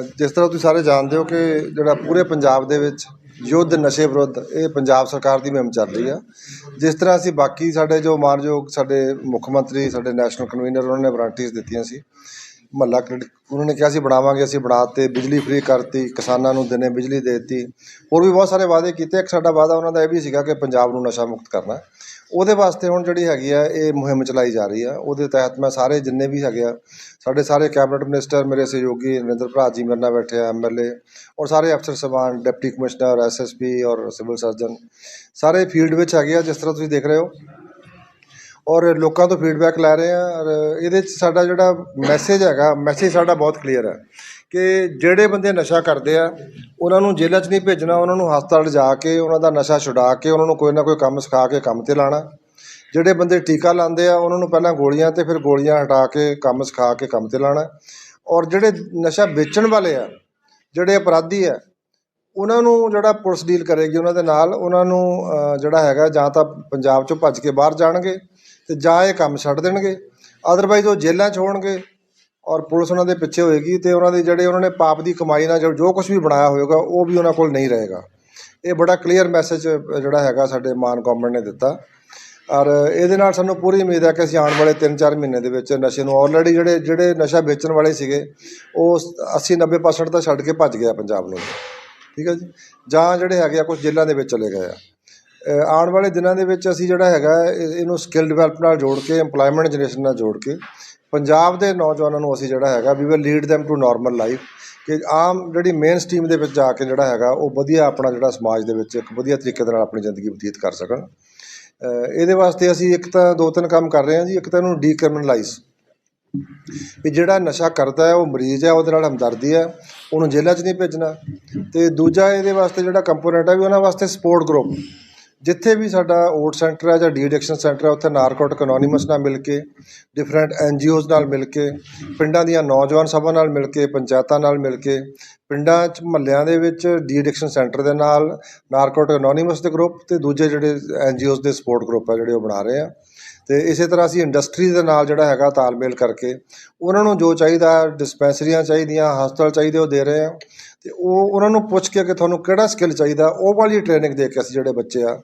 ਜਿਸ ਤਰ੍ਹਾਂ ਤੁਸੀਂ ਸਾਰੇ ਜਾਣਦੇ ਹੋ ਕਿ ਜਿਹੜਾ ਪੂਰੇ ਪੰਜਾਬ ਦੇ ਵਿੱਚ ਯੁੱਧ ਨਸ਼ੇ ਵਿਰੁੱਧ ਇਹ ਪੰਜਾਬ ਸਰਕਾਰ ਦੀ ਮੁਹਿੰਮ ਚੱਲ ਰਹੀ ਆ। ਜਿਸ ਤਰ੍ਹਾਂ ਅਸੀਂ ਬਾਕੀ ਸਾਡੇ ਜੋ ਮਾਨਯੋਗ ਸਾਡੇ ਮੁੱਖ ਮੰਤਰੀ, ਸਾਡੇ ਨੈਸ਼ਨਲ ਕਨਵੀਨਰ, ਉਹਨਾਂ ਨੇ ਵਾਰੰਟੀਜ਼ ਦਿੱਤੀਆਂ ਸੀ। ਮਹੱਲਾ ਕਲੀਨਿਕ ਉਹਨਾਂ ਨੇ ਕਿਹਾ ਸੀ ਬਣਾਵਾਂਗੇ, ਅਸੀਂ ਬਣਾਤੇ ਬਿਜਲੀ ਫ੍ਰੀ ਕਰਤੀ, ਕਿਸਾਨਾਂ ਨੂੰ ਦਿਨੇ ਬਿਜਲੀ ਦੇ ਦਿੱਤੀ। ਹੋਰ ਵੀ ਬਹੁਤ ਸਾਰੇ ਵਾਅਦੇ ਕੀਤੇ, ਇੱਕ ਸਾਡਾ ਵਾਅਦਾ ਉਹਨਾਂ ਦਾ ਇਹ ਵੀ ਸੀਗਾ ਕਿ ਪੰਜਾਬ ਨੂੰ ਨਸ਼ਾ ਮੁਕਤ ਕਰਨਾ। ਉਹਦੇ ਵਾਸਤੇ ਹੁਣ ਜਿਹੜੀ ਹੈਗੀ ਆ, ਇਹ ਮੁਹਿੰਮ ਚਲਾਈ ਜਾ ਰਹੀ ਆ। ਉਹਦੇ ਤਹਿਤ ਮੈਂ ਸਾਰੇ ਜਿੰਨੇ ਵੀ ਹੈਗੇ ਆ, ਸਾਡੇ ਸਾਰੇ ਕੈਬਨਿਟ ਮਿਨਿਸਟਰ, ਮੇਰੇ ਸਹਿਯੋਗੀ ਨਰਿੰਦਰ ਭਰਾ ਜੀ ਮੇਰੇ ਨਾਲ ਬੈਠੇ ਆ ਐਮਐਲਏ ਔਰ ਸਾਰੇ ਅਫਸਰ ਸਭਾਨ ਡਿਪਟੀ ਕਮਿਸ਼ਨਰ ਐਸਐਸਪੀ ਔਰ ਸਿਵਲ ਸਰਜਨ। ਸਾਰੇ ਫੀਲਡ ਵਿੱਚ ਹੈਗੇ ਆ, ਜਿਸ ਤਰ੍ਹਾਂ ਤੁਸੀਂ ਦੇਖ ਰਹੇ ਹੋ। ਔਰ ਲੋਕਾਂ ਤੋਂ ਫੀਡਬੈਕ ਲੈ ਰਹੇ ਹਾਂ ਔਰ ਇਹਦੇ 'ਚ ਸਾਡਾ ਜਿਹੜਾ ਮੈਸੇਜ ਹੈਗਾ ਮੈਸੇਜ ਸਾਡਾ ਬਹੁਤ ਕਲੀਅਰ ਹੈ ਕਿ ਜਿਹੜੇ ਬੰਦੇ ਨਸ਼ਾ ਕਰਦੇ ਆ, ਉਹਨਾਂ ਨੂੰ ਜੇਲ੍ਹਾਂ 'ਚ ਨਹੀਂ ਭੇਜਣਾ, ਉਹਨਾਂ ਨੂੰ ਹਸਪਤਾਲ ਜਾ ਕੇ, ਉਹਨਾਂ ਦਾ ਨਸ਼ਾ ਛੁਡਾ ਕੇ, ਉਹਨਾਂ ਨੂੰ ਕੋਈ ਨਾ ਕੋਈ ਕੰਮ ਸਿਖਾ ਕੇ ਕੰਮ ਤੇ ਲਾਣਾ। ਜਿਹੜੇ ਬੰਦੇ ਟੀਕਾ ਲਾਉਂਦੇ ਆ, ਉਹਨਾਂ ਨੂੰ ਪਹਿਲਾਂ ਗੋਲੀਆਂ ਤੇ ਫਿਰ ਗੋਲੀਆਂ ਹਟਾ ਕੇ ਕੰਮ ਸਿਖਾ ਕੇ ਕੰਮ ਤੇ ਲਾਣਾ। ਔਰ ਜਿਹੜੇ ਨਸ਼ਾ ਵੇਚਣ ਵਾਲੇ ਆ, ਜਿਹੜੇ ਅਪਰਾਧੀ ਆ, ਉਹਨਾਂ ਨੂੰ ਜਿਹੜਾ ਪੁਲਿਸ ਡੀਲ ਕਰੇਗੀ ਉਹਨਾਂ ਦੇ ਨਾਲ, ਉਹਨਾਂ ਨੂੰ ਜਿਹੜਾ ਹੈਗਾ ਜਾਂ ਤਾਂ ਪੰਜਾਬ ਚੋਂ ਭੱਜ ਕੇ ਬਾਹਰ ਜਾਣਗੇ। ਤੇ ਜਾਂ ਇਹ ਕੰਮ ਛੱਡ ਦੇਣਗੇ। ਅਦਰਵਾਈਜ਼ ਉਹ ਜੇਲ੍ਹਾਂ 'ਚ ਹੋਣਗੇ ਔਰ ਪੁਲਿਸ ਉਹਨਾਂ ਦੇ ਪਿੱਛੇ ਹੋਏਗੀ ਤੇ ਉਹਨਾਂ ਦੇ ਜਿਹੜੇ ਉਹਨਾਂ ਨੇ ਪਾਪ ਦੀ ਕਮਾਈ ਨਾਲ ਜੋ ਜੋ ਕੁਝ ਵੀ ਬਣਾਇਆ ਹੋਵੇਗਾ ਉਹ ਵੀ ਉਹਨਾਂ ਕੋਲ ਨਹੀਂ ਰਹੇਗਾ। ਇਹ ਬੜਾ ਕਲੀਅਰ ਮੈਸੇਜ ਜਿਹੜਾ ਹੈਗਾ ਸਾਡੇ ਮਾਨ ਗਵਰਨਮੈਂਟ ਨੇ ਦਿੱਤਾ। ਔਰ ਇਹਦੇ ਨਾਲ ਸਾਨੂੰ ਪੂਰੀ ਉਮੀਦ ਹੈ ਕਿ ਅਸੀਂ ਆਉਣ ਵਾਲੇ 3-4 ਮਹੀਨੇ ਦੇ ਵਿੱਚ ਨਸ਼ੇ ਨੂੰ ਆਲਰੇਡੀ ਜਿਹੜੇ ਜਿਹੜੇ ਨਸ਼ਾ ਵੇਚਣ ਵਾਲੇ ਸੀਗੇ, ਉਹ 80-90% ਤਾਂ ਛੱਡ ਕੇ ਭੱਜ ਗਿਆ ਪੰਜਾਬ ਨੂੰ। ਠੀਕ ਹੈ ਜੀ? ਜਾਂ ਜਿਹੜੇ ਹੈਗੇ ਆ ਕੁਝ ਜੇਲ੍ਹਾਂ ਦੇ ਵਿੱਚ ਚਲੇ ਗਏ ਆ। ਆਉਣ ਵਾਲੇ ਦਿਨਾਂ ਦੇ ਵਿੱਚ ਅਸੀਂ ਜਿਹੜਾ ਹੈਗਾ ਇਹਨੂੰ ਸਕਿੱਲ ਡਿਵੈਲਪ ਨਾਲ ਜੋੜ ਕੇ ਇੰਪਲੋਇਮੈਂਟ ਜਨਰੇਸ਼ਨ ਨਾਲ ਜੋੜ ਕੇ, ਪੰਜਾਬ ਦੇ ਨੌਜਵਾਨਾਂ ਨੂੰ ਅਸੀਂ ਜਿਹੜਾ ਹੈਗਾ we will lead them to normal life ਕਿ ਆਮ ਜਿਹੜੀ ਮੇਨ ਸਟ੍ਰੀਮ ਦੇ ਵਿੱਚ ਜਾ ਕੇ ਜਿਹੜਾ ਹੈਗਾ, ਉਹ ਵਧੀਆ ਆਪਣਾ ਜਿਹੜਾ ਸਮਾਜ ਦੇ ਵਿੱਚ ਇੱਕ ਵਧੀਆ ਤਰੀਕੇ ਦੇ ਨਾਲ ਆਪਣੀ ਜ਼ਿੰਦਗੀ ਬਤੀਤ ਕਰ ਸਕਣ। ਇਹਦੇ ਵਾਸਤੇ ਅਸੀਂ ਇੱਕ ਤਾਂ ਦੋ ਤਿੰਨ ਕੰਮ ਕਰ ਰਹੇ ਹਾਂ ਜੀ, ਇੱਕ ਤਾਂ ਇਹਨੂੰ ਡੀਕ੍ਰਿਮੀਨਲਾਈਜ਼ ਵੀ ਜਿਹੜਾ ਨਸ਼ਾ ਕਰਦਾ ਹੈ, ਉਹ ਮਰੀਜ਼ ਹੈ, ਉਹਦੇ ਨਾਲ ਹਮਦਰਦੀ ਹੈ, ਉਹਨੂੰ ਜੇਲ੍ਹਾਂ 'ਚ ਨਹੀਂ ਭੇਜਣਾ। ਤੇ ਦੂਜਾ ਇਹਦੇ ਵਾਸਤੇ ਜਿਹੜਾ ਕੰਪੋਨੈਂਟ ਹੈ, ਵੀ ਉਹਨਾਂ ਵਾਸਤੇ ਸਪੋਰਟ ਗਰੁੱਪ ਜਿੱਥੇ ਵੀ ਸਾਡਾ ਓਟ ਸੈਂਟਰ ਹੈ ਜਾਂ ਡੀ ਐਡਿਕਸ਼ਨ ਸੈਂਟਰ ਹੈ ਉੱਥੇ ਨਾਰਕੋਟਿਕ ਅਨੋਨਿਮਸ ਨਾਲ ਮਿਲ ਕੇ ਡਿਫਰੈਂਟ ਐੱਨ ਜੀ ਓਜ਼ ਨਾਲ ਮਿਲ ਕੇ, ਪਿੰਡਾਂ ਦੀਆਂ ਨੌਜਵਾਨ ਸਭਾ ਨਾਲ ਮਿਲ ਕੇ, ਪੰਚਾਇਤਾਂ ਨਾਲ ਮਿਲ ਕੇ, ਪਿੰਡਾਂ 'ਚ ਮਹੱਲਿਆਂ ਦੇ ਵਿੱਚ ਡੀ ਐਡਿਕਸ਼ਨ ਸੈਂਟਰ ਦੇ ਨਾਲ, ਨਾਰਕੋਟਿਕ ਅਨੋਨਿਮਸ ਦੇ ਗਰੁੱਪ ਤੇ ਦੂਜੇ ਜਿਹੜੇ ਐੱਨ ਜੀ ਓਜ਼ ਦੇ ਸਪੋਰਟ ਗਰੁੱਪ ਹੈ ਜਿਹੜੇ ਉਹ ਬਣਾ ਰਹੇ ਆ। ਤੇ ਇਸੇ ਤਰ੍ਹਾਂ ਅਸੀਂ ਇੰਡਸਟਰੀ ਦੇ ਨਾਲ ਜਿਹੜਾ ਹੈਗਾ ਤਾਲਮੇਲ ਕਰਕੇ, ਉਹਨਾਂ ਨੂੰ ਜੋ ਚਾਹੀਦਾ ਡਿਸਪੈਂਸਰੀਆਂ ਚਾਹੀਦੀਆਂ, ਹਸਪਤਾਲ ਚਾਹੀਦੇ ਉਹ ਦੇ ਰਹੇ ਆ। ਤੇ ਉਹ, ਉਹਨਾਂ ਨੂੰ ਪੁੱਛ ਕੇ ਕਿ ਤੁਹਾਨੂੰ ਕਿਹੜਾ ਸਕਿੱਲ ਚਾਹੀਦਾ, ਉਹ ਵਾਲੀ ਟ੍ਰੇਨਿੰਗ ਦੇ ਕੇ ਅਸੀਂ ਜਿਹੜੇ ਬੱਚੇ ਆ,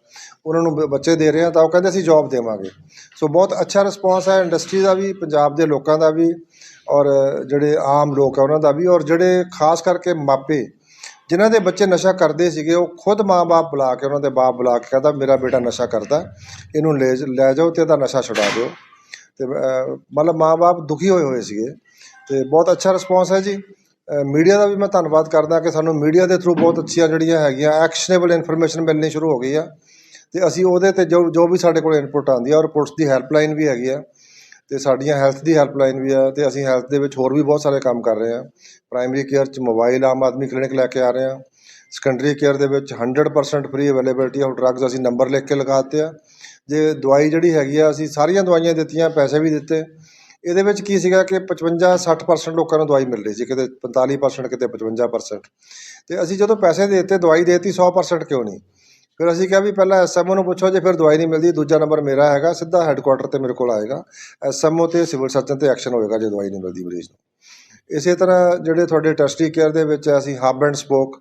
ਉਹਨਾਂ ਨੂੰ ਬ- ਬੱਚੇ ਦੇ ਰਹੇ ਆ, ਤਾਂ ਉਹ ਕਹਿੰਦੇ ਅਸੀਂ ਜੌਬ ਦੇਵਾਂਗੇ। ਸੋ ਬਹੁਤ ਅੱਛਾ ਰਿਸਪੌਂਸ ਹੈ ਇੰਡਸਟਰੀ ਦਾ ਵੀ, ਪੰਜਾਬ ਦੇ ਲੋਕਾਂ ਦਾ ਵੀ, ਔਰ ਜਿਹੜੇ ਆਮ ਲੋਕ ਆ ਉਹਨਾਂ ਦਾ ਵੀ, ਔਰ ਜਿਹੜੇ ਖਾਸ ਕਰਕੇ ਮਾਪੇ, ਜਿਨ੍ਹਾਂ ਦੇ ਬੱਚੇ ਨਸ਼ਾ ਕਰਦੇ ਸੀਗੇ, ਉਹ ਖੁਦ ਮਾਂ-ਬਾਪ ਬੁਲਾ ਕੇ, ਉਹਨਾਂ ਦੇ ਬਾਪ ਬੁਲਾ ਕੇ ਕਹਿੰਦਾ, ਮੇਰਾ ਬੇਟਾ ਨਸ਼ਾ ਕਰਦਾ, ਇਹਨੂੰ ਲੈ ਜ- ਲੈ ਜਾਓ ਤੇ ਇਹਦਾ ਨਸ਼ਾ ਛੁਡਾ ਦਿਓ। ਤੇ ਮਤਲਬ ਮਾਂ-ਬਾਪ ਦੁਖੀ ਹੋਏ ਹੋਏ ਸੀਗੇ। ਤੇ ਬਹੁਤ ਅੱਛਾ ਰਿਸਪੌਂਸ ਹੈ ਜੀ। ਮੀਡੀਆ ਦਾ ਵੀ ਮੈਂ ਧੰਨਵਾਦ ਕਰਦਾ ਕਿ ਸਾਨੂੰ ਮੀਡੀਆ ਦੇ ਥਰੂ ਬਹੁਤ ਅੱਛੀਆਂ ਜਿਹੜੀਆਂ ਹੈਗੀਆਂ ਐਕਸ਼ਨੇਬਲ ਇਨਫੋਰਮੇਸ਼ਨ ਮਿਲਣੀ ਸ਼ੁਰੂ ਹੋ ਗਈ ਆ। ਤੇ ਅਸੀਂ ਉਹਦੇ ਤੇ ਜੋ ਜੋ ਵੀ ਸਾਡੇ ਕੋਲ ਇਨਪੁਟ ਆਉਂਦੀ ਆ ਔਰ ਪੁਲਿਸ ਦੀ ਹੈਲਪਲਾਈਨ ਵੀ ਹੈਗੀ ਆ ਤੇ ਸਾਡੀਆਂ ਹੈਲਥ ਦੀ ਹੈਲਪਲਾਈਨ ਵੀ ਆ ਤੇ ਅਸੀਂ ਹੈਲਥ ਦੇ ਵਿੱਚ ਹੋਰ ਵੀ ਬਹੁਤ ਸਾਰੇ ਕੰਮ ਕਰ ਰਹੇ ਆ। ਪ੍ਰਾਇਮਰੀ ਕੇਅਰ ਚ ਮੋਬਾਈਲ ਆਮ ਆਦਮੀ ਕਲੀਨਿਕ ਲੈ ਕੇ ਆ ਰਹੇ ਆ। ਸੈਕੰਡਰੀ ਕੇਅਰ ਦੇ ਵਿੱਚ 100% ਫ੍ਰੀ ਅਵੇਲੇਬਿਲਟੀ ਆਫ ਡਰੱਗਸ ਅਸੀਂ ਨੰਬਰ ਲਿਖ ਕੇ ਲਗਾ ਦਿੱਤੇ ਆ। ਜੇ ਦਵਾਈ ਜਿਹੜੀ ਹੈਗੀ ਆ, ਅਸੀਂ ਸਾਰੀਆਂ ਦਵਾਈਆਂ ਦਿੱਤੀਆਂ, ਪੈਸੇ ਵੀ ਦਿੱਤੇ। ਇਹਦੇ ਵਿੱਚ ਕੀ ਸੀਗਾ ਕਿ 55 60% ਲੋਕਾਂ ਨੂੰ ਦਵਾਈ ਮਿਲ ਰਹੀ ਸੀ, ਕਿਤੇ 45% ਕਿਤੇ 55% ਤੇ ਅਸੀਂ ਜਦੋਂ ਪੈਸੇ ਦੇ ਦਿੱਤੇ, ਦਵਾਈ ਦੇ ਦਿੱਤੀ 100% ਕਿਉਂ ਨਹੀਂ? ਫਿਰ ਅਸੀਂ ਕਿਹਾ ਵੀ ਪਹਿਲਾਂ ਐਸਐਮਓ ਨੂੰ ਪੁੱਛੋ, ਜੇ ਫਿਰ ਦਵਾਈ ਨਹੀਂ ਮਿਲਦੀ, ਦੂਜਾ ਨੰਬਰ ਮੇਰਾ ਹੈਗਾ, ਸਿੱਧਾ ਹੈੱਡਕੁਆਟਰ ਤੇ ਮੇਰੇ ਕੋਲ ਆਏਗਾ। ਐਸਐਮਓ ਤੇ ਸਿਵਲ ਸਰਜਨ ਤੇ ਐਕਸ਼ਨ ਹੋਏਗਾ ਜੇ ਦਵਾਈ ਨਹੀਂ ਮਿਲਦੀ ਮਰੀਜ਼ ਨੂੰ। ਇਸੇ ਤਰ੍ਹਾਂ ਜਿਹੜੇ ਤੁਹਾਡੇ ਟਰਸਟੀ ਕੇਅਰ ਦੇ ਵਿੱਚ ਅਸੀਂ ਹੱਬ ਐਂਡ ਸਪੋਕ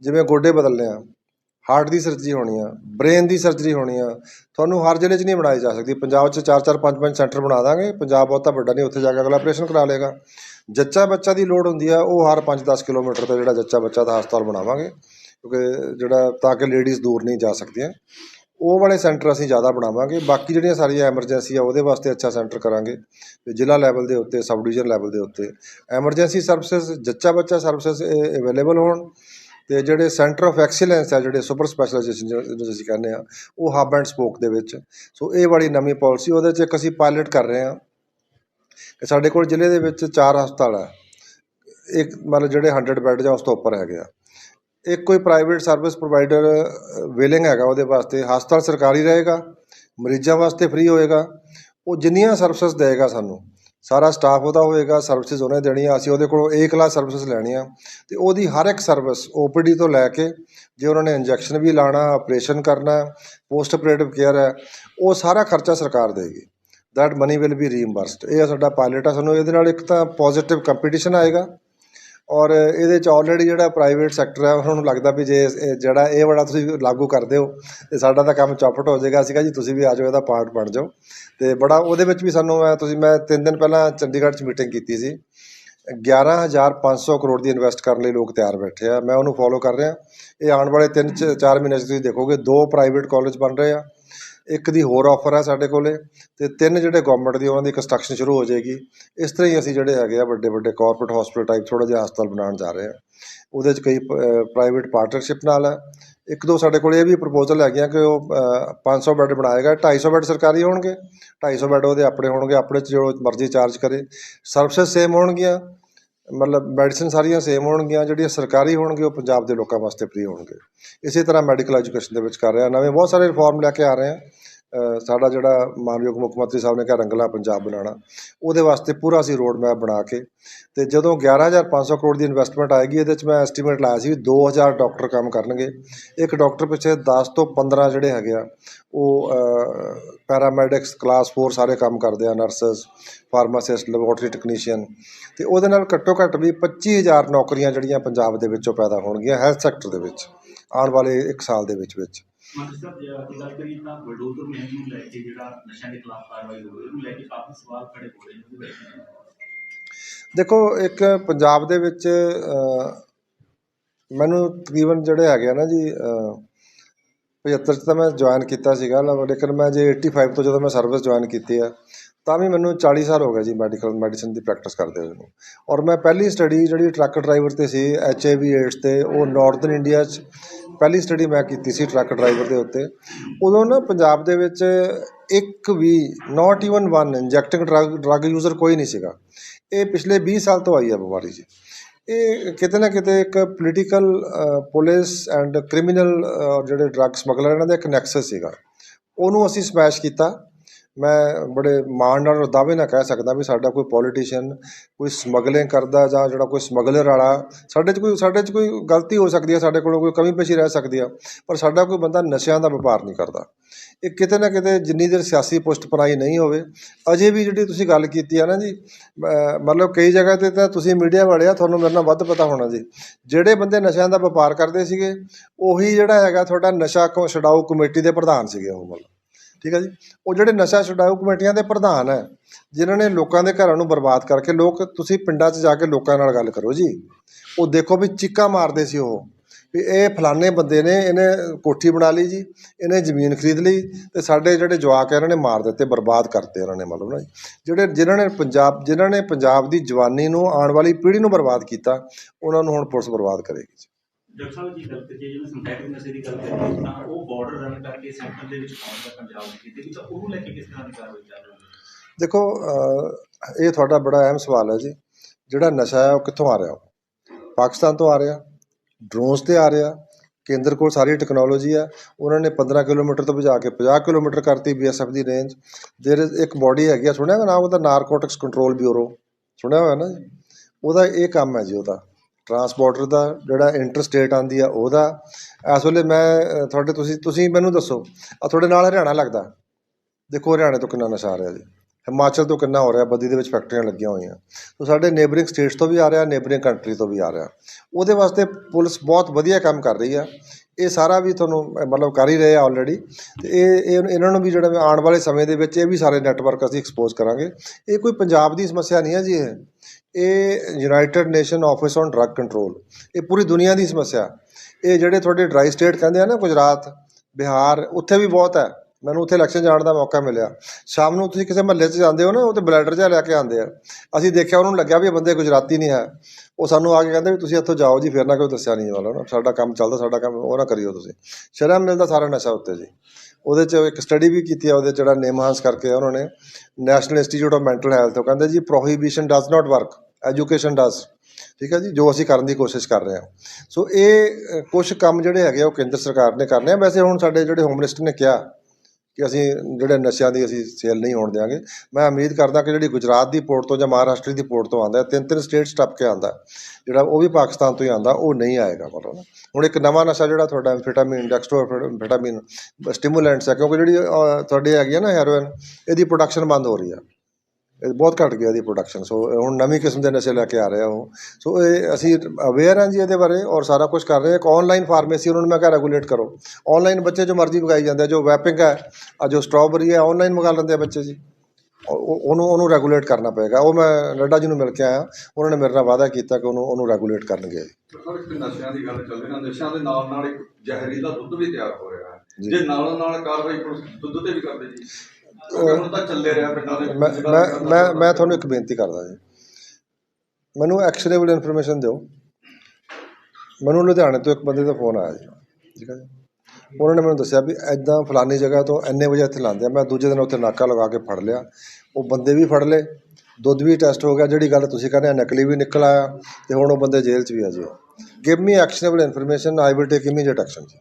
ਜਿਵੇਂ ਗੋਡੇ ਬਦਲਨੇ ਆ ਹਾਰਟ ਦੀ ਸਰਜਰੀ ਹੋਣੀ ਆ, ਬ੍ਰੇਨ ਦੀ ਸਰਜਰੀ ਹੋਣੀ ਆ, ਤੁਹਾਨੂੰ ਹਰ ਜ਼ਿਲ੍ਹੇ 'ਚ ਨਹੀਂ ਬਣਾਈ ਜਾ ਸਕਦੀ। ਪੰਜਾਬ 'ਚ 4-4 5-5 ਸੈਂਟਰ ਬਣਾ ਦਾਂਗੇ। ਪੰਜਾਬ ਬਹੁਤਾ ਵੱਡਾ ਨਹੀਂ, ਉੱਥੇ ਜਾ ਕੇ ਅਗਲਾ ਆਪਰੇਸ਼ਨ ਕਰਾ ਲੇਗਾ ਜੱਚਾ ਬੱਚਾ ਦੀ ਲੋੜ ਹੁੰਦੀ ਆ, ਉਹ ਹਰ 5-10 ਕਿਲੋਮੀਟਰ ਤੇ ਜਿਹੜਾ ਜੱਚਾ ਬੱਚਾ ਦਾ ਹਸਪਤਾਲ ਬਣਾਵਾਂਗੇ, ਕਿਉਂਕਿ ਜਿਹੜਾ ਤਾਂ ਕਿ ਲੇਡੀਜ਼ ਦੂਰ ਨਹੀਂ ਜਾ ਸਕਦੀਆਂ। ਉਹ ਵਾਲੇ ਸੈਂਟਰ ਅਸੀਂ ਜ਼ਿਆਦਾ ਬਣਾਵਾਂਗੇ। ਬਾਕੀ ਜਿਹੜੀਆਂ ਸਾਰੀਆਂ ਐਮਰਜੈਂਸੀ ਆ, ਉਹਦੇ ਵਾਸਤੇ ਅੱਛਾ ਸੈਂਟਰ ਕਰਾਂਗੇ। ਤੇ ਜ਼ਿਲ੍ਹਾ ਲੈਵਲ ਦੇ ਉੱਤੇ, ਸਬ ਡਿਵੀਜ਼ਨ ਲੈਵਲ ਦੇ ਉੱਤੇ। ਐਮਰਜੈਂਸੀ ਸਰਵਿਸਿਜ਼, ਜੱਚਾ ਬੱਚਾ ਸਰਵਿਸਿਜ਼ ਅਵੇਲੇਬਲ ਹੋਣ। ਤੇ ਜਿਹੜੇ ਸੈਂਟਰ ਆਫ ਐਕਸੀਲੈਂਸ ਹੈ ਜਿਹੜੇ ਸੁਪਰ ਸਪੈਸ਼ਲਾਈਜੇਸ਼ਨ ਜਿਹਨੂੰ ਅਸੀਂ ਕਹਿੰਦੇ ਆ, ਉਹ ਹੱਬ ਐਂਡ ਸਪੋਕ ਦੇ ਵਿੱਚ। ਸੋ ਇਹ ਵਾਲੀ ਨਵੀਂ ਪਾਲਿਸੀ ਉਹਦੇ 'ਚ ਇੱਕ ਅਸੀਂ ਪਾਇਲਟ ਕਰ ਰਹੇ ਹਾਂ ਕਿ ਸਾਡੇ ਕੋਲ ਜ਼ਿਲ੍ਹੇ ਦੇ ਵਿੱਚ ਚਾਰ ਹਸਪਤਾਲ ਆ। ਇੱਕ ਮਤਲਬ ਜਿਹੜੇ 100 ਬੈੱਡ ਜਾਂ ਉਸ ਤੋਂ ਉੱਪਰ ਹੈਗੇ ਆ। ਇੱਕ ਕੋਈ ਪ੍ਰਾਈਵੇਟ ਸਰਵਿਸ ਪ੍ਰੋਵਾਈਡਰ ਵਿਲਿੰਗ ਹੈਗਾ ਉਹਦੇ ਵਾਸਤੇ, ਹਸਪਤਾਲ ਸਰਕਾਰੀ ਰਹੇਗਾ, ਮਰੀਜ਼ਾਂ ਵਾਸਤੇ ਫ੍ਰੀ ਹੋਏਗਾ। ਉਹ ਜਿੰਨੀਆਂ ਸਰਵਿਸਿਜ਼ ਦੇਗਾ ਸਾਨੂੰ ਸਾਰਾ ਸਟਾਫ ਉਹਦਾ ਹੋਏਗਾ ਸਰਵਿਸਿਜ਼ ਉਹਨੇ ਦੇਣੀਆਂ, ਅਸੀਂ ਉਹਦੇ ਕੋਲੋਂ ਏ ਕਲਾਸ ਸਰਵਿਸਿਜ਼ ਲੈਣੀਆਂ। ਤੇ ਉਹਦੀ ਹਰ ਇੱਕ ਸਰਵਿਸ ਓਪੀਡੀ ਤੋਂ ਲੈ ਕੇ ਜੇ ਉਹਨਾਂ ਨੇ ਇੰਜੈਕਸ਼ਨ ਵੀ ਲਾਣਾ ਆਪਰੇਸ਼ਨ ਕਰਨਾ ਪੋਸਟ ਆਪਰੇਟਿਵ ਕੇਅਰ ਹੈ, ਉਹ ਸਾਰਾ ਖਰਚਾ ਸਰਕਾਰ ਦੇਗੀ that money will be reimbursed ਇਹ ਸਾਡਾ ਪਾਇਲਟ ਆ, ਸਾਨੂੰ ਇਹਦੇ ਨਾਲ ਇੱਕ ਤਾਂ ਪੋਜ਼ਿਟਿਵ ਕੰਪੀਟੀਸ਼ਨ ਆਏਗਾ। ਔਰ ਇਹਦੇ ਚ ਆਲਰੇਡੀ ਜਿਹੜਾ ਪ੍ਰਾਈਵੇਟ ਸੈਕਟਰ ਹੈ, ਉਹਨਾਂ ਨੂੰ ਲੱਗਦਾ ਵੀ ਜੇ ਜਿਹੜਾ ਇਹ ਵਾਲਾ ਤੁਸੀਂ ਲਾਗੂ ਕਰਦੇ ਹੋ ਅਤੇ ਸਾਡਾ ਤਾਂ ਕੰਮ ਚੌਪਟ ਹੋ ਜਾਏਗਾ। ਸੀਗਾ ਜੀ, ਤੁਸੀਂ ਵੀ ਆ ਜਾਓ, ਇਹਦਾ ਪਾਰਟ ਬਣ ਜਾਓ। ਅਤੇ ਬੜਾ ਉਹਦੇ ਵਿੱਚ ਵੀ ਸਾਨੂੰ, ਮੈਂ ਤੁਸੀਂ, ਮੈਂ ਤਿੰਨ ਦਿਨ ਪਹਿਲਾਂ ਚੰਡੀਗੜ੍ਹ 'ਚ ਮੀਟਿੰਗ ਕੀਤੀ ਸੀ। 11500 ਕਰੋੜ ਦੀ ਇਨਵੈਸਟ ਕਰਨ ਲਈ ਲੋਕ ਤਿਆਰ ਬੈਠੇ ਆ। ਮੈਂ ਉਹਨੂੰ ਫੋਲੋ ਕਰ ਰਿਹਾ। ਇਹ ਆਉਣ ਵਾਲੇ 3-4 ਮਹੀਨੇ 'ਚ ਤੁਸੀਂ ਦੇਖੋਗੇ, ਦੋ ਪ੍ਰਾਈਵੇਟ ਕਾਲਜ ਬਣ ਰਹੇ ਆ। ਇੱਕ ਦੀ ਹੋਰ ਆਫਰ ਹੈ ਸਾਡੇ ਕੋਲੇ ਤੇ ਤਿੰਨ ਜਿਹੜੇ ਗਵਰਨਮੈਂਟ ਦੀ ਉਹਨਾਂ ਦੀ ਕੰਸਟਰਕਸ਼ਨ ਸ਼ੁਰੂ ਹੋ ਜਾਏਗੀ। ਇਸ ਤਰ੍ਹਾਂ ਹੀ ਅਸੀਂ ਜਿਹੜੇ ਹੈਗੇ ਆ ਵੱਡੇ ਵੱਡੇ ਕਾਰਪੋਰੇਟ ਹਸਪੀਟਲ ਟਾਈਪ ਥੋੜਾ ਜਿਹਾ ਹਸਪਤਾਲ ਬਣਾਉਣ ਜਾ ਰਹੇ ਆ। ਉਹਦੇ 'ਚ ਕਈ ਪ੍ਰਾਈਵੇਟ ਪਾਰਟਨਰਸ਼ਿਪ ਨਾਲ ਹੈ ਇੱਕ ਦੋ ਸਾਡੇ ਕੋਲ ਇਹ ਵੀ ਪ੍ਰਪੋਜ਼ਲ ਹੈਗੀਆਂ ਕਿ ਉਹ ਅ, 500 ਬੈੱਡ ਬਣਾਏਗਾ। 250 ਬੈੱਡ ਸਰਕਾਰੀ ਹੋਣਗੇ। 250 ਬੈੱਡ ਉਹਦੇ ਆਪਣੇ ਹੋਣਗੇ। ਆਪਣੇ 'ਚ ਜੋ ਮਰਜ਼ੀ ਚਾਰਜ ਕਰੇ। ਸਰਵਿਸ ਸੇਮ ਹੋਣਗੀਆਂ। ਮਤਲਬ ਮੈਡੀਸਨ ਸਾਰੀਆਂ ਸੇਮ ਹੋਣਗੀਆਂ, ਜਿਹੜੀਆਂ ਸਰਕਾਰੀ ਹੋਣਗੀਆਂ ਉਹ ਪੰਜਾਬ ਦੇ ਲੋਕਾਂ ਵਾਸਤੇ ਫ੍ਰੀ ਹੋਣਗੇ। ਇਸੇ ਤਰ੍ਹਾਂ ਮੈਡੀਕਲ ਐਜੂਕੇਸ਼ਨ ਦੇ ਵਿੱਚ ਕਰ ਰਿਹਾ। ਨਵੇਂ ਬਹੁਤ ਸਾਰੇ ਰਿਫਾਰਮ ਲੈ ਕੇ ਆ ਰਹੇ ਹਾਂ ਸਾਡਾ ਜਿਹੜਾ ਮਾਨਯੋਗ ਮੁੱਖ ਮੰਤਰੀ ਸਾਹਿਬ ਨੇ ਕਿਹਾ ਰੰਗਲਾ ਪੰਜਾਬ ਬਣਾਉਣਾ, ਉਹਦੇ ਵਾਸਤੇ ਪੂਰਾ ਅਸੀਂ ਰੋਡ ਮੈਪ ਬਣਾ ਕੇ ਤੇ ਜਦੋਂ 11500 ਕਰੋੜ ਦੀ ਇਨਵੈਸਟਮੈਂਟ ਆਏਗੀ, ਇਹਦੇ 'ਚ ਮੈਂ ਐਸਟੀਮੇਟ ਲਾਇਆ ਸੀ ਵੀ 2000 ਡਾਕਟਰ ਕੰਮ ਕਰਨਗੇ। ਇੱਕ ਡਾਕਟਰ ਪਿੱਛੇ 10 ਤੋਂ 15 ਜਿਹੜੇ ਹੈਗੇ ਆ, ਉਹ ਪੈਰਾਮੈਡਿਕਸ ਕਲਾਸ 4 ਸਾਰੇ ਕੰਮ ਕਰਦੇ ਆ ਨਰਸਸ ਫਾਰਮਾਸਿਸਟ ਲੈਬੋਰਟਰੀ ਟੈਕਨੀਸ਼ੀਅਨ ਤੇ ਉਹਦੇ ਨਾਲ ਘੱਟੋ ਘੱਟ ਵੀ 25000 ਨੌਕਰੀਆਂ ਜਿਹੜੀਆਂ ਪੰਜਾਬ ਦੇ ਵਿੱਚੋਂ ਪੈਦਾ ਹੋਣਗੀਆਂ ਹੈਲਥ ਸੈਕਟਰ ਦੇ ਵਿੱਚ, ਆਉਣ ਵਾਲੇ 1 ਸਾਲ ਦੇ ਵਿੱਚ ਵਿੱਚ ਮੰਤਰੀ ਸਾਹਿਬ ਜੇ ਗੱਲ ਕਰੀਏ ਤਾਂ ਬਲਡੋਜ਼ਰ ਮੁਹਿੰਮ ਨੂੰ ਲੈ ਕੇ ਜਿਹੜਾ ਨਸ਼ਿਆਂ ਦੇ ਖਿਲਾਫ ਕਾਰਵਾਈ ਹੋ ਰਹੀ ਉਹਨੂੰ ਲੈ ਕੇ ਕਾਫੀ ਸਵਾਲ ਖੜੇ ਹੋ ਰਹੇ ਨੇ ਉਹਦੇ ਵਿੱਚ ਦੇਖੋ ਇੱਕ ਪੰਜਾਬ ਦੇ ਵਿੱਚ ਮੈਨੂੰ ਤਕਰੀਬਨ ਜਿਹੜੇ ਹੈਗੇ ਆ ਨਾ ਜੀ ਅ, 75 ਚ ਤਾਂ ਮੈਂ ਜੁਆਇਨ ਕੀਤਾ ਸੀਗਾ ਲੇਕਿਨ ਮੈਂ ਜੇ 85 ਤੋਂ ਜਦੋਂ ਮੈਂ ਸਰਵਿਸ ਜੁਆਇਨ ਕੀਤੀ ਆ ਤਾਂ ਵੀ ਮੈਨੂੰ 40 ਸਾਲ ਹੋ ਗਏ ਜੀ ਮੈਡੀਕਲ ਮੈਡੀਸਨ ਦੀ ਪ੍ਰੈਕਟਿਸ ਕਰਦੇ ਹੋਏ ਨੂੰ। ਔਰ ਮੈਂ ਪਹਿਲੀ ਸਟੱਡੀ ਜਿਹੜੀ ਟਰੱਕ ਡਰਾਈਵਰ ਤੇ ਸੀ ਐਚ ਆਈ ਵੀ ਏਡਸ ਤੇ ਉਹ ਨਾਰਥਰਨ ਇੰਡੀਆ 'ਚ ਪਹਿਲੀ ਸਟੱਡੀ ਮੈਂ ਕੀਤੀ ਸੀ ਟਰੱਕ ਡਰਾਈਵਰ ਦੇ ਉੱਤੇ। ਉਦੋਂ ਨਾ ਪੰਜਾਬ ਦੇ ਵਿੱਚ ਇੱਕ ਵੀ not even one injecting drug drug user ਕੋਈ ਨਹੀਂ ਸੀਗਾ। ਇਹ ਪਿਛਲੇ 20 ਸਾਲ ਤੋਂ ਆਈ ਹੈ ਬਿਮਾਰੀ ਜੀ। ਇਹ ਕਿਤੇ ਨਾ ਕਿਤੇ ਇੱਕ ਪੋਲੀਟੀਕਲ ਪੁਲਿਸ ਐਂਡ ਕ੍ਰਿਮੀਨਲ ਜਿਹੜੇ ਡਰੱਗ ਸਮਗਲਰ ਇਹਨਾਂ ਦਾ ਇੱਕ ਨੈਕਸਸ ਸੀਗਾ। ਉਹਨੂੰ ਅਸੀਂ ਸਮੈਸ਼ ਕੀਤਾ। ਮੈਂ ਬੜੇ ਮਾਣ ਨਾਲ ਔਰ ਦਾਅਵੇ ਨਾਲ ਕਹਿ ਸਕਦਾ ਵੀ ਸਾਡਾ ਕੋਈ ਪੋਲੀਟੀਸ਼ੀਅਨ ਕੋਈ ਸਮਗਲਿੰਗ ਕਰਦਾ ਜਾਂ ਜਿਹੜਾ ਕੋਈ ਸਮਗਲਰ ਵਾਲਾ, ਸਾਡੇ 'ਚ ਕੋਈ, ਸਾਡੇ 'ਚ ਕੋਈ ਗਲਤੀ ਹੋ ਸਕਦੀ ਹੈ, ਸਾਡੇ ਕੋਲੋਂ ਕੋਈ ਕਮੀ ਪੇਸ਼ੀ ਰਹਿ ਸਕਦੀ ਆ, ਪਰ ਸਾਡਾ ਕੋਈ ਬੰਦਾ ਨਸ਼ਿਆਂ ਦਾ ਵਪਾਰ ਨਹੀਂ ਕਰਦਾ। ਇਹ ਕਿਤੇ ਨਾ ਕਿਤੇ ਜਿੰਨੀ ਦੇਰ ਸਿਆਸੀ ਪੁਸ਼ਟ ਪਨਾਈ ਨਹੀਂ ਹੋਵੇ, ਅਜੇ ਵੀ ਜਿਹੜੀ ਤੁਸੀਂ ਗੱਲ ਕੀਤੀ ਆ ਨਾ ਜੀ, ਅਹ ਮਤਲਬ ਕਈ ਜਗ੍ਹਾ ਤੇ ਤਾਂ ਤੁਸੀਂ ਮੀਡੀਆ ਵਾਲੇ ਆ, ਤੁਹਾਨੂੰ ਮੇਰੇ ਨਾਲ ਵੱਧ ਪਤਾ ਹੋਣਾ ਜੀ। ਜਿਹੜੇ ਬੰਦੇ ਨਸ਼ਿਆਂ ਦਾ ਵਪਾਰ ਕਰਦੇ ਸੀਗੇ, ਉਹੀ ਜਿਹੜਾ ਹੈਗਾ ਤੁਹਾਡਾ ਨਸ਼ਾ ਕੋ ਛਡਾਊ ਕਮੇਟੀ ਦੇ ਪ੍ਰਧਾਨ ਸੀਗੇ ਉਹ ਮਤਲਬ। ਠੀਕ ਹੈ ਜੀ? ਉਹ ਜਿਹੜੇ ਨਸ਼ਾ ਛਡਾਊ ਕਮੇਟੀਆਂ ਦੇ ਪ੍ਰਧਾਨ ਹੈ, ਜਿਨ੍ਹਾਂ ਨੇ ਲੋਕਾਂ ਦੇ ਘਰਾਂ ਨੂੰ ਬਰਬਾਦ ਕਰਕੇ ਲੋਕ, ਤੁਸੀਂ ਪਿੰਡਾਂ 'ਚ ਜਾ ਕੇ ਲੋਕਾਂ ਨਾਲ ਗੱਲ ਕਰੋ ਜੀ। ਉਹ ਦੇਖੋ ਵੀ ਚੀਕਾਂ ਮਾਰਦੇ ਸੀ ਉਹ, ਵੀ ਇਹ ਫਲਾਣੇ ਬੰਦੇ ਨੇ ਇਹਨੇ ਕੋਠੀ ਬਣਾ ਲਈ ਜੀ, ਇਹਨੇ ਜ਼ਮੀਨ ਖਰੀਦ ਲਈ ਤੇ ਸਾਡੇ ਜਿਹੜੇ ਜਵਾਕ ਆ ਇਹਨਾਂ ਨੇ ਮਾਰ ਦਿੱਤੇ, ਬਰਬਾਦ ਕਰਤੇ ਇਹਨਾਂ ਨੇ ਮਤਲਬ ਨਾ ਜੀ। ਜਿਹੜੇ, ਜਿਨ੍ਹਾਂ ਨੇ ਪੰਜਾਬ, ਜਿਨ੍ਹਾਂ ਨੇ ਪੰਜਾਬ ਦੀ ਜਵਾਨੀ ਨੂੰ, ਆਉਣ ਵਾਲੀ ਪੀੜ੍ਹੀ ਨੂੰ ਬਰਬਾਦ ਕੀਤਾ, ਉਹਨਾਂ ਨੂੰ ਹੁਣ ਪੁਲਿਸ ਬਰਬਾਦ ਕਰੇਗੀ ਜੀ। ਡਾਕਟਰ ਸਾਹਿਬ ਜੀ ਗੱਲ ਕਰੀਏ, ਜਿਵੇਂ ਸਿੰਥੈਟਿਕ ਨਸ਼ੇ ਦੀ ਗੱਲ ਕਰੀਏ, ਤਾਂ ਉਹ ਬਾਰਡਰ ਰਨ ਕਰਕੇ ਸੈਂਟਰ ਦੇ ਵਿੱਚ ਪਹੁੰਚਦਾ ਪੰਜਾਬ ਦੇ ਕਿਤੇ। ਵੀ ਤਾਂ ਉਹਨੂੰ ਲੈ ਕੇ ਕਿਸ ਤਰ੍ਹਾਂ ਦੀ ਕਾਰਵਾਈ ਚੱਲ ਰਹੀ ਹੈ? ਦੇਖੋ ਇਹ ਤੁਹਾਡਾ ਬੜਾ ਅਹਿਮ ਸਵਾਲ ਹੈ ਜੀ। ਜਿਹੜਾ ਨਸ਼ਾ ਹੈ, ਉਹ ਕਿੱਥੋਂ ਆ ਰਿਹਾ? ਪਾਕਿਸਤਾਨ ਤੋਂ ਆ ਰਿਹਾ ਡਰੋਨਸ ਤੇ ਆ ਰਿਹਾ, ਕੇਂਦਰ ਕੋਲ ਸਾਰੀ ਟੈਕਨੋਲੋਜੀ ਆ ਉਹਨਾਂ ਨੇ 15 ਕਿਲੋਮੀਟਰ ਤੋਂ ਭਜਾ ਕੇ 50 ਕਿਲੋਮੀਟਰ ਕਰਤੀ ਬੀਐਸਐਫ ਦੀ ਰੇਂਜ ਦੇਰ ਇਜ਼ ਇੱਕ ਬੋਡੀ ਹੈਗੀ ਆ, ਸੁਣਿਆ ਨਾਮ ਉਹਦਾ? ਨਾਰਕੋਟਿਕਸ ਕੰਟਰੋਲ ਬਿਊਰੋ ਸੁਣਿਆ ਹੋਇਆ ਨਾ ਜੀ? ਉਹਦਾ ਇਹ ਕੰਮ ਹੈ ਜੀ ਉਹਦਾ। ਟਰਾਂਸਪੋਰਟਰ ਦਾ ਜਿਹੜਾ ਇੰਟਰ ਸਟੇਟ ਆਂਦੀ ਆ ਉਹਦਾ। ਇਸ ਵੇਲੇ ਮੈਂ ਤੁਹਾਡੇ ਤੁਸੀਂ ਤੁਸੀਂ ਮੈਨੂੰ ਦੱਸੋ ਆ ਤੁਹਾਡੇ ਨਾਲ ਹਰਿਆਣਾ ਲੱਗਦਾ? ਦੇਖੋ ਹਰਿਆਣੇ ਤੋਂ ਕਿੰਨਾ ਨਸ਼ਾ ਆ ਰਿਹਾ ਜੀ। ਹਿਮਾਚਲ ਤੋਂ ਕਿੰਨਾ ਹੋ ਰਿਹਾ, ਬੱਦੀ ਦੇ ਵਿੱਚ ਫੈਕਟਰੀਆਂ ਲੱਗੀਆਂ ਹੋਈਆਂ। ਤਾਂ ਸਾਡੇ ਨੇਬਰਿੰਗ ਸਟੇਟਸ ਤੋਂ ਵੀ ਆ ਰਿਹਾ ਨੇਬਰਿੰਗ ਕੰਟਰੀ ਤੋਂ ਵੀ ਆ ਰਿਹਾ। ਉਹਦੇ ਵਾਸਤੇ ਪੁਲਿਸ ਬਹੁਤ ਵਧੀਆ ਕੰਮ ਕਰ ਰਹੀ ਆ। ਇਹ ਸਾਰਾ ਵੀ ਤੁਹਾਨੂੰ ਮਤਲਬ ਕਰ ਹੀ ਰਹੇ ਆ ਆਲਰੇਡੀ ਤੇ ਇਹ ਇਹਨਾਂ ਨੂੰ ਵੀ ਜਿਹੜਾ ਆਉਣ ਵਾਲੇ ਸਮੇਂ ਦੇ ਵਿੱਚ ਇਹ ਵੀ ਸਾਰੇ ਨੈਟਵਰਕ ਅਸੀਂ ਐਕਸਪੋਜ਼ ਕਰਾਂਗੇ। ਇਹ ਕੋਈ ਪੰਜਾਬ ਦੀ ਸਮੱਸਿਆ ਨਹੀਂ ਹੈ ਜੀ ਇਹ। ਇਹ United Nation office on drug control ਇਹ ਪੂਰੀ ਦੁਨੀਆ ਦੀ ਸਮੱਸਿਆ। ਇਹ ਜਿਹੜੇ ਤੁਹਾਡੇ ਡਰਾਈ ਸਟੇਟ ਕਹਿੰਦੇ ਆ ਨਾ ਗੁਜਰਾਤ, ਬਿਹਾਰ, ਉੱਥੇ ਵੀ ਬਹੁਤ ਹੈ। ਮੈਨੂੰ ਉੱਥੇ ਇਲੈਕਸ਼ਨ ਜਾਣ ਦਾ ਮੌਕਾ ਮਿਲਿਆ। ਸ਼ਾਮ ਨੂੰ ਤੁਸੀਂ ਕਿਸੇ ਮਹੱਲੇ 'ਚ ਜਾਂਦੇ ਹੋ ਨਾ ਉਹ ਤੇ ਬਲੈਡਰ ਜਿਹਾ ਲੈ ਕੇ ਆਉਂਦੇ ਆ। ਅਸੀਂ ਦੇਖਿਆ ਉਹਨੂੰ ਲੱਗਿਆ ਵੀ ਇਹ ਬੰਦੇ ਗੁਜਰਾਤੀ ਨਹੀਂ ਹੈ। ਉਹ ਸਾਨੂੰ ਆ ਕੇ ਕਹਿੰਦੇ ਵੀ ਤੁਸੀਂ ਇੱਥੋਂ ਜਾਓ ਜੀ, ਫਿਰ ਨਾ ਕੋਈ ਦੱਸਿਆ ਨਹੀਂ ਵਾਲਾ ਨਾ। ਸਾਡਾ ਕੰਮ ਚੱਲਦਾ, ਸਾਡਾ ਕੰਮ ਉਹ ਨਾ ਕਰਿਓ ਤੁਸੀਂ। ਸ਼ਰਮ ਮਿਲਦਾ ਸਾਰਾ ਨਸ਼ਾ ਉੱਤੇ ਜੀ। ਉਹਦੇ 'ਚ ਇੱਕ ਸਟੱਡੀ ਵੀ ਕੀਤੀ ਆ ਉਹਦੇ 'ਚ ਜਿਹੜਾ ਨੇਮਹਾਂਸ ਕਰਕੇ ਉਹਨਾਂ ਨੇ। National Institute of Mental Health ਉਹ ਕਹਿੰਦੇ ਜੀ prohibition does not work education does. ਠੀਕ ਹੈ ਜੀ, ਜੋ ਅਸੀਂ ਕਰਨ ਦੀ ਕੋਸ਼ਿਸ਼ ਕਰ ਰਹੇ ਹਾਂ। ਸੋ ਇਹ ਕੁਝ ਕੰਮ ਜਿਹੜੇ ਹੈਗੇ ਆ, ਉਹ ਕੇਂਦਰ ਸਰਕਾਰ ਨੇ ਕਰਨੇ ਆ। ਵੈਸੇ ਹੁਣ ਸਾਡੇ ਜਿਹੜੇ ਹੋਮ ਮਿਨਿਸਟਰ ਨੇ ਕਿਹਾ ਕਿ ਅਸੀਂ ਜਿਹੜੇ ਨਸ਼ਿਆਂ ਦੀ ਅਸੀਂ ਸੇਲ ਨਹੀਂ ਹੋਣ ਦਿਆਂਗੇ। ਮੈਂ ਉਮੀਦ ਕਰਦਾ ਕਿ ਜਿਹੜੀ ਗੁਜਰਾਤ ਦੀ ਪੋਰਟ ਤੋਂ ਜਾਂ ਮਹਾਰਾਸ਼ਟਰ ਦੀ ਪੋਰਟ ਤੋਂ ਆਉਂਦਾ ਤਿੰਨ ਤਿੰਨ ਸਟੇਟਸ ਟੱਪ ਕੇ ਆਉਂਦਾ, ਜਿਹੜਾ ਉਹ ਵੀ ਪਾਕਿਸਤਾਨ ਤੋਂ ਹੀ ਆਉਂਦਾ, ਉਹ ਨਹੀਂ ਆਏਗਾ ਮਤਲਬ ਹੁਣ ਇੱਕ ਨਵਾਂ ਨਸ਼ਾ ਜਿਹੜਾ ਤੁਹਾਡਾ ਵਿਟਾਮਿਨ ਡੈਕਸਟੋਰ ਵਿਟਾਮਿਨ ਸਟੀਮੂਲੈਂਟਸ ਹੈ ਕਿਉਂਕਿ ਜਿਹੜੀ ਤੁਹਾਡੀ ਹੈਗੀ ਆ ਨਾ ਹੈਰੋਇਨ ਇਹਦੀ ਪ੍ਰੋਡਕਸ਼ਨ ਬੰਦ ਹੋ ਰਹੀ ਇਹ ਬਹੁਤ ਘਟ ਗਿਆ ਦੀ ਪ੍ਰੋਡਕਸ਼ਨ ਸੋ ਹੁਣ ਨਵੀਂ ਕਿਸਮ ਦੇ ਨਸ਼ੇ ਲੈ ਕੇ ਆ ਰਿਹਾ ਉਹ। ਸੋ ਇਹ ਅਸੀਂ ਅਵੇਅਰ ਹਾਂ ਜੀ ਇਹਦੇ ਬਾਰੇ ਔਰ ਸਾਰਾ ਕੁਝ ਕਰ ਰਹੇ ਹਾਂ। ਇੱਕ ਆਨਲਾਈਨ ਫਾਰਮੇਸੀ ਉਹਨਾਂ ਨੂੰ ਮੈਂ ਕਿਹਾ ਰੈਗੂਲੇਟ ਕਰੋ। ਆਨਲਾਈਨ ਬੱਚੇ ਜੋ ਮਰਜ਼ੀ ਵਿਖਾਈ ਜਾਂਦੇ ਜੋ ਵੈਪਿੰਗ ਹੈ ਆ ਜੋ ਸਟ੍ਰਾਬੇਰੀ ਹੈ ਆਨਲਾਈਨ ਮੰਗਾ ਲੈਂਦੇ ਆ ਬੱਚੇ ਜੀ। ਉਹ- ਉਹ- ਉਹਨੂੰ ਉਹਨੂੰ ਰੈਗੂਲੇਟ ਕਰਨਾ ਪਏਗਾ। ਉਹ ਮੈਂ ਨੱਡਾ ਜੀ ਨੂੰ ਮਿਲ ਕੇ ਆਇਆ। ਉਹਨਾਂ ਨੇ ਮੇਰੇ ਨਾਲ ਵਾਅਦਾ ਕੀਤਾ ਕਿ ਉਹਨੂੰ ਉਹਨੂੰ ਰੈਗੂਲੇਟ ਕਰਨਗੇ। ਸਰ ਇੱਕ ਨਸ਼ਿਆਂ ਦੀ ਗੱਲ ਚੱਲ ਰਹੀ ਨਾ ਨਸ਼ਿਆਂ ਦੇ ਨਾਲ ਨਾਲ ਇੱਕ ਜ਼ਹਿਰੀਲਾ ਦੁੱਧ ਵੀ ਤਿਆਰ ਹੋ ਰਿਹਾ ਹੈ। ਜੇ। ਨਾਲੋਂ ਨਾਲ ਕਾਰਵਾਈ ਦੁੱਧ ਤੇ ਵੀ ਕਰਦੇ ਜੀ। ਹੁਣ ਤਾਂ ਚੱਲੇ ਰਿਹਾ ਪਿੰਡਾਂ ਦੇ ਮੈਂ ਮੈਂ ਮੈਂ ਮੈਂ ਤੁਹਾਨੂੰ ਇੱਕ ਬੇਨਤੀ ਕਰਦਾ ਜੀ। ਮੈਨੂੰ ਐਕਸ਼ਨੇਬਲ ਇਨਫੋਰਮੇਸ਼ਨ ਦਿਓ। ਮੈਨੂੰ ਲੁਧਿਆਣੇ ਤੋਂ ਇੱਕ ਬੰਦੇ ਦਾ ਫੋਨ ਆਇਆ ਜੀ। ਠੀਕ ਹੈ ਜੀ? ਉਹਨਾਂ ਨੇ ਮੈਨੂੰ ਦੱਸਿਆ ਵੀ ਐਦਾਂ ਫਲਾਨੀ ਜਗ੍ਹਾ ਤੋਂ ਇੰਨੇ ਵਜੇ ਇੱਥੇ ਲਾਉਂਦੇ ਆ। ਮੈਂ ਦੂਜੇ ਦਿਨ ਉੱਥੇ ਨਾਕਾ ਲਗਾ ਕੇ ਫੜ ਲਿਆ। ਉਹ ਬੰਦੇ ਵੀ ਫੜ ਲਏ। ਦੁੱਧ ਵੀ ਟੈਸਟ ਹੋ ਗਿਆ। ਜਿਹੜੀ ਗੱਲ ਤੁਸੀਂ ਕਹਿੰਦੇ ਆ ਨਕਲੀ ਵੀ ਨਿਕਲ ਆਇਆ ਤੇ ਹੁਣ ਉਹ ਬੰਦੇ ਜੇਲ੍ਹ 'ਚ ਵੀ ਆ ਜੀ। Give me actionable information I will take immediate action ਜੀ।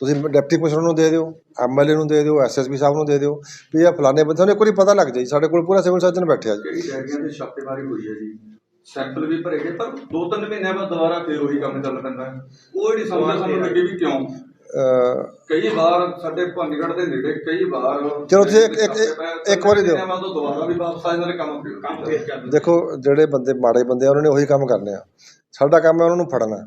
ਤੁਸੀਂ ਡਿਪਟੀ ਕਮਿਸ਼ਨਰ ਨੂੰ ਦੇ ਦਿਓ ਐਮਐਲਏ ਨੂੰ ਦੇ ਦਿਓ ਐਸਐਸਪੀ ਸਾਹਿਬ ਨੂੰ ਦੇ ਦਿਓ ਵੀ ਇਹ ਫਲਾਣੇ ਬੰਦੇ ਨੂੰ ਇੱਕ ਵਾਰੀ ਪਤਾ ਲੱਗ ਜਾਈ ਸਾਡੇ ਕੋਲ ਪੂਰਾ ਸਿਵਲ ਸਰਜਨ ਬੈਠਿਆ ਜੀ। ਕਿਹੜੀ ਡੈਰੀਆਂ ਦੇ ਛਾਪੇਮਾਰੀ ਹੋਈ ਹੈ ਜੀ। ਸੈਂਪਲ ਵੀ ਭਰੇ ਗਏ ਪਰ ਦੋ ਤਿੰਨ ਮਹੀਨਿਆਂ ਬਾਅਦ ਦੁਬਾਰਾ ਫੇਰ ਉਹੀ ਕੰਮ ਚੱਲ ਪੈਂਦਾ। ਹੈ ਉਹ ਜਿਹੜੀ ਸਮਝ ਸਾਨੂੰ ਲੱਗੀ ਵੀ ਕਿਉਂ? ਅਹ ਕਈ ਵਾਰ ਸਾਡੇ ਭਾਨੀਗੜ੍ਹ ਦੇ ਨੇੜੇ ਕਈ ਵਾਰ ਚਲੋ ਤੁਸੀਂ ਇੱਕ- ਇੱਕ- ਇੱਕ- ਇੱਕ ਵਾਰੀ ਦਿਓ। ਮਹੀਨਿਆਂ ਬਾਅਦ ਉਹ ਦੁਬਾਰਾ ਵੀ ਵਾਪਸ ਆ ਜਾਂਦੇ ਨੇ ਕੰਮ ਫੇਰ ਕੰਮ ਫੇਰ ਚੱਲ ਦੇਖੋ ਜਿਹੜੇ ਬੰਦੇ ਮਾੜੇ ਬੰਦੇ ਆ ਉਹਨਾਂ ਨੇ ਉਹੀ ਕੰਮ ਕਰਨੇ ਆ। ਸਾਡਾ ਕੰਮ ਹੈ ਉਹਨਾਂ ਨੂੰ ਫੜਨਾ।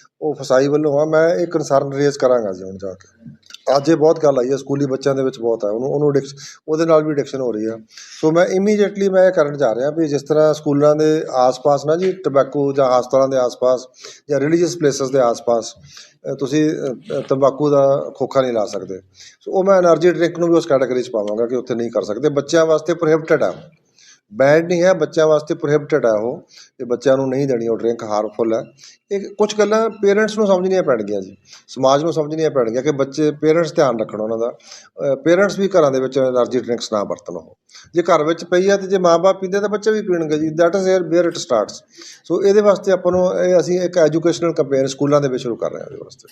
ਉਹ ਫਸਾਈ ਵੱਲੋਂ ਆ, ਮੈਂ ਇਹ ਕਨਸਰਨ ਰੇਜ਼ ਕਰਾਂਗਾ ਜੀ ਹੁਣ ਜਾ ਕੇ। ਅੱਜ ਇਹ ਬਹੁਤ ਗੱਲ ਆਈ ਹੈ, ਸਕੂਲੀ ਬੱਚਿਆਂ ਦੇ ਵਿੱਚ ਬਹੁਤ ਆ, ਉਹਨੂੰ ਉਹਨੂੰ ਉਹਦੇ ਨਾਲ ਵੀ ਐਡਿਕਸ਼ਨ ਹੋ ਰਹੀ ਆ। ਸੋ ਮੈਂ ਇਮੀਡੀਏਟਲੀ ਮੈਂ ਇਹ ਕਰਨ ਜਾ ਰਿਹਾ ਵੀ ਜਿਸ ਤਰ੍ਹਾਂ ਸਕੂਲਾਂ ਦੇ ਆਸ-ਪਾਸ ਨਾ ਜੀ ਟਬੈਕੋ ਜਾਂ ਹਸਪਤਾਲਾਂ ਦੇ ਆਸ-ਪਾਸ ਜਾਂ ਰਿਲੀਜੀਅਸ ਪਲੇਸਸ ਦੇ ਆਸ-ਪਾਸ ਤੁਸੀਂ ਤੰਬਾਕੂ ਦਾ ਖੋਖਾ ਨਹੀਂ ਲਾ ਸਕਦੇ। ਸੋ ਉਹ ਮੈਂ એનર્ਜੀ ਡਰਿੰਕ ਨੂੰ ਵੀ ਉਸ ਕੈਟਾਗਰੀ 'ਚ ਪਾਵਾਂਗਾ ਕਿ ਉੱਥੇ ਨਹੀਂ ਕਰ ਸਕਦੇ। ਬੱਚਿਆਂ ਵਾਸਤੇ ਪ੍ਰੋਹਿਬਿਟਡ ਆ। ਬੈਡ ਨਹੀਂ ਹੈ ਬੱਚਾ ਵਾਸਤੇ ਪ੍ਰੋਹਿਬਿਟਡ ਹੈ ਉਹ, ਤੇ ਬੱਚਿਆਂ ਨੂੰ ਨਹੀਂ ਦੇਣੀ ਉਹ ਡਰਿੰਕ ਹਾਰਮਫੁਲ ਹੈ। ਇਹ ਕੁਝ ਗੱਲਾਂ ਪੇਰੈਂਟਸ ਨੂੰ ਸਮਝਣੀਆਂ ਪੈਣਗੀਆਂ ਜੀ, ਸਮਾਜ ਨੂੰ ਸਮਝਣੀਆਂ ਪੈਣਗੀਆਂ ਕਿ ਬੱਚੇ ਪੇਰੈਂਟਸ ਧਿਆਨ ਰੱਖਣ ਉਹਨਾਂ ਦਾ। ਪੇਰੈਂਟਸ ਵੀ ਘਰਾਂ ਦੇ ਵਿੱਚ એનર્ਜੀ ਡਰਿੰਕਸ ਨਾ ਵਰਤਣ ਉਹ। ਜੇ ਘਰ ਵਿੱਚ ਪਈ ਹੈ ਤੇ ਜੇ ਮਾਪੇ ਪੀਂਦੇ ਤਾਂ ਬੱਚੇ ਵੀ ਪੀਣਗੇ ਜੀ। That is where it starts so ਇਹਦੇ ਵਾਸਤੇ ਆਪਾਂ ਨੂੰ, ਇਹ ਅਸੀਂ ਇੱਕ ਐਜੂਕੇਸ਼ਨਲ ਕੰਪੇਨ ਸਕੂਲਾਂ ਦੇ ਵਿੱਚ ਸ਼ੁਰੂ ਕਰ ਰਹੇ ਹਾਂ ਇਹਦੇ ਵਾਸਤੇ।